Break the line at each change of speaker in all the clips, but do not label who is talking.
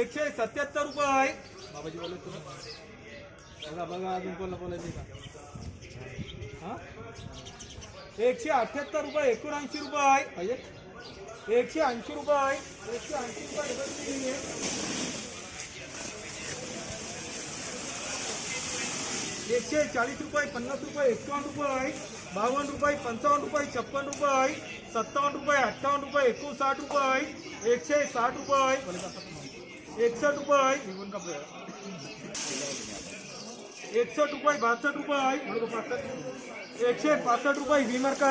एकशे सत्याहत्तर रुपये बाबाजी बोलत बघा बघा अजून कोणाला बोलायचं का? हा? एकशे अठ्ठ्याहत्तर रुपये एकोणऐंशी रुपये पाहिजे? एकशे ऐंशी रुपये एकशे ऐंशी रुपये. एकशे चाळीस रुपये पन्नास रुपये एकावन्न रुपये बावन्न रुपये पंचावन्न रुपये छप्पन रुपये सत्तावन्न रुपये अठ्ठावन्न रुपये एकोणसाठ रुपये एकशे साठ रुपये एकसष्ट रुपये। एकसष्ट रुपये बासष्ट रुपये। एकशे पासष्ट रुपये विमर का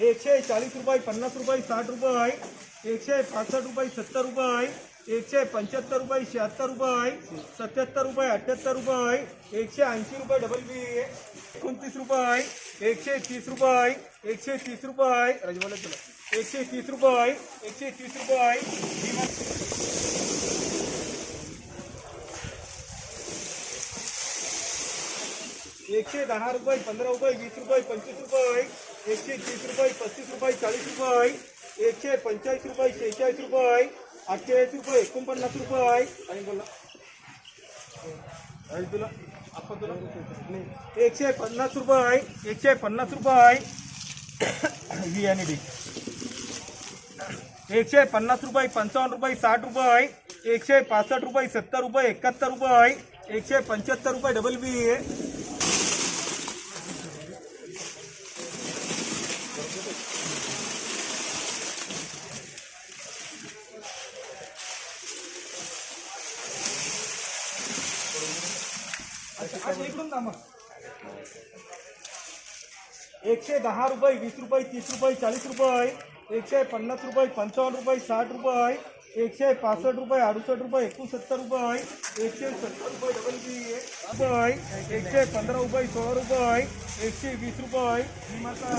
एकशे चाळीस रुपये, पन्नास रुपये, साठ रुपये। एकशे पासष्ट रुपये, सत्तर रुपये। एकशे पंच्याहत्तर रुपये, शहात्तर रुपये। सत्याहत्तर रुपये अठ्ठ्याहत्तर रुपये। एकशे ऐंशी रुपये डबल बी एकोणतीस रुपये. एकशे तीस रुपये. एकशे तीस रुपये. राजू बोला तुला एकशे तीस रुपये एकशे तीस रुपये। एकशे दहा रुपये पंधरा रुपये वीस रुपये पंचवीस रुपये। एकशे तीस रुपये पस्तीस रुपये चाळीस रुपये। एकशे पंचेचाळीस रुपये शेहेचाळीस रुपये। अठ्ठेचाळीस रुपये एकोणपन्नास रुपये। आणि बोला आणि तुला आपण तुला नाही. एकशे पन्नास रुपये एकशे पन्नास रुपये। व्ही आणि डी एकशे पन्नास रुपये, पंचावन्न रुपये, साठ रुपये एकशे पासष्ट रुपये, सत्तर रुपये, एकाहत्तर रुपये एकशे पंच्याहत्तर रुपये डबल बी थांबा. एकशे दहा रुपये, वीस रुपये, तीस रुपये, चाळीस रुपये एकशे पन्नास रुपये, पंचावन्न रुपये, साठ रुपये एकशे पासष्ट रुपये, अडुसष्ट रुपये, एकोणसत्तर रुपये एकशे सत्तर रुपये डबल बी रुपये एकशे पंधरा रुपये, सोळा रुपये एकशे वीस रुपये विमाचा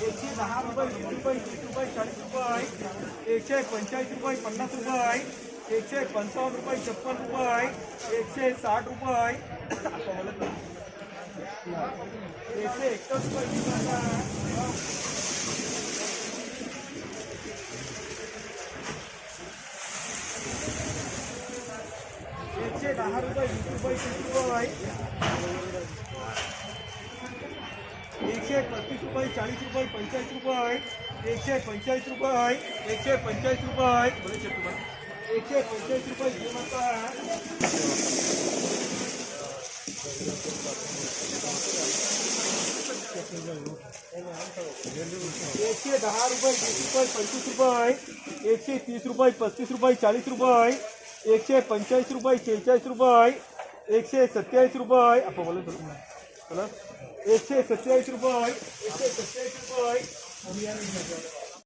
एकशे दहा रुपये, वीस रुपये रुपये चाळीस रुपये एकशे पंचेचाळीस रुपये पन्नास रुपये एकशे पंचावन्न रुपये छप्पन रुपये एकशे साठ रुपये नाही. एकशे एकसष्ट रुपये. एकशे दहा रुपये, वीस रुपये, तीस रुपये एकशे पस्तीस रुपये रुपये रुपये, एकशे पंचेचाळीस रुपये रुपये रुपये दहा रुपये, वीस रुपये, पंचवीस रुपये, एकशे तीस रुपये, पस्तीस रुपये, चाळीस रुपये, एकशे पंचेचाळीस रुपये शेहेचाळीस रुपये, एकशे सत्तेचाळीस It's It a safe boy. It's takes a safe boy.